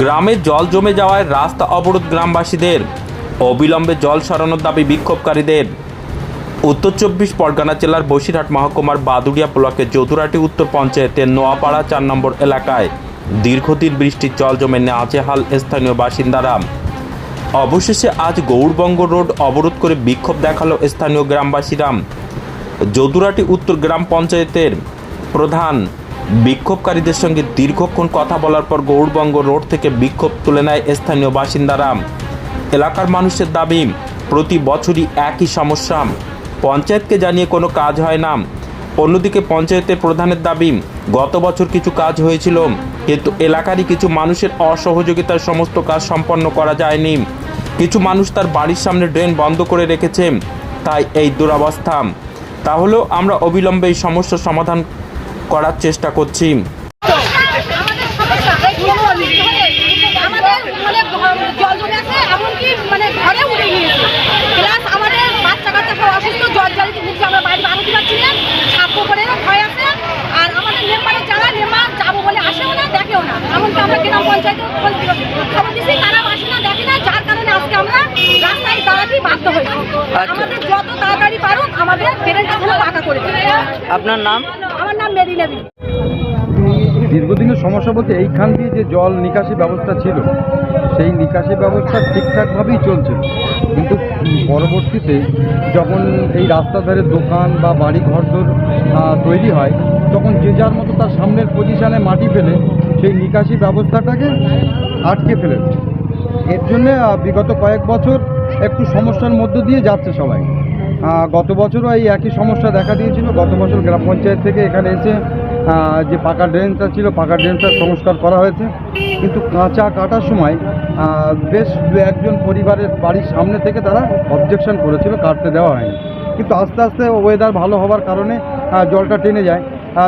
গ্রামে জল জমে যাওয়ায় রাস্তা অবরোধ গ্রামবাসীদের। অবিলম্বে জল সরানোর দাবি বিক্ষোভকারীদের। উত্তর চব্বিশ পরগনা জেলার বসিরহাট মহকুমার বাদুড়িয়া ব্লকের চৌধুরাটি উত্তর পঞ্চায়েতের নোয়াপাড়া চার নম্বর এলাকায় দীর্ঘদিন বৃষ্টির জল জমে নাজেহাল স্থানীয় বাসিন্দারা। অবশেষে আজ গৌড়বঙ্গ রোড অবরোধ করে বিক্ষোভ দেখাল স্থানীয় গ্রামবাসীরা। যদুরাটি উত্তর গ্রাম পঞ্চায়েতের প্রধান বিক্ষোভকারীদের সঙ্গে দীর্ঘক্ষণ কথা বলার পর গৌড়বঙ্গ রোড থেকে বিক্ষোভ তুলে নেয় স্থানীয় বাসিন্দারা। এলাকার মানুষের দাবি, প্রতি বছরই একই সমস্যা। পঞ্চায়েতকে জানিয়ে কোনো কাজ হয় না। অন্যদিকে পঞ্চায়েতের প্রধানের দাবি, গত বছর কিছু কাজ হয়েছিল, কিন্তু এলাকারই কিছু মানুষের অসহযোগিতার সমস্ত কাজ সম্পন্ন করা যায়নি। কিছু মানুষ তার বাড়ির সামনে ড্রেন বন্ধ করে রেখেছে, তাই এই দুরবস্থা। তাহলেও আমরা অবিলম্বে এই সমস্যার সমাধান করার চেষ্টা করছি। আমাদের মানে মানে যত তাড়াতাড়ি পারুক যেন পাকা করে দেবে। আপনার নাম? আমার নাম মেরিনা বিবি। দীর্ঘদিনের সমস্যা বলতে এইখান দিয়ে যে জল নিকাশি ব্যবস্থা ছিল সেই নিকাশি ব্যবস্থা ঠিকঠাকভাবেই চলছিল কিন্তু পরবর্তীতে যখন এই রাস্তার ধারে দোকান বা বাড়ি ঘরদোর তৈরি হয় তখন যে যার মতো তার সামনের পজিশানে মাটি ফেলে সেই নিকাশি ব্যবস্থাটাকে আটকে ফেলেছে। এর জন্যে বিগত কয়েক বছর একটু সমস্যার মধ্য দিয়ে যাচ্ছে সবাই। গত বছরও এই একই সমস্যা দেখা দিয়েছিল। গত বছর গ্রাম পঞ্চায়েত থেকে এখানে এসে যে পাকা ড্রেনটা ছিল, পাকা ড্রেনটা সংস্কার করা হয়েছে। কিন্তু কাঁচা কাটার সময় বেশ দু একজন পরিবারের বাড়ির সামনে থেকে তারা অবজেকশন করেছিল, কাটতে দেওয়া হয়নি। কিন্তু আস্তে আস্তে ওয়েদার ভালো হওয়ার কারণে জলটা টেনে যায়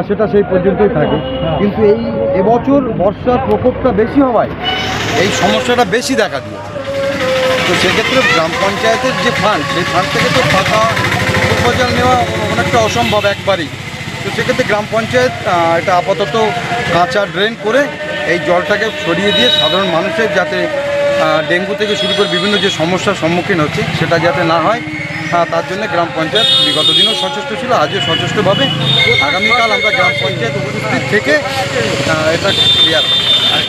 সেটা সেই পর্যন্তই থাকে। কিন্তু এই এবছর বর্ষার প্রকোপটা বেশি হওয়ায়, এই সমস্যাটা বেশি দেখা দিয়েছে। তো সেক্ষেত্রে গ্রাম পঞ্চায়েতের যে ফান্ড, সেই ফান্ড থেকে তো পাকা প্রপোজাল নেওয়া অনেকটা অসম্ভব একবারই। তো সেক্ষেত্রে গ্রাম পঞ্চায়েত এটা আপাতত কাঁচা ড্রেন করে এই জলটাকে সরিয়ে দিয়ে সাধারণ মানুষের যাতে ডেঙ্গু থেকে শুরু করে বিভিন্ন যে সমস্যার সম্মুখীন হচ্ছে, সেটা যাতে না হয় তার জন্য গ্রাম পঞ্চায়েত বিগত দিনও সচেষ্ট ছিল, আজও সচেষ্টভাবে আগামীকাল আমরা গ্রাম পঞ্চায়েত উপস্থিত থেকে এটা ক্লিয়ার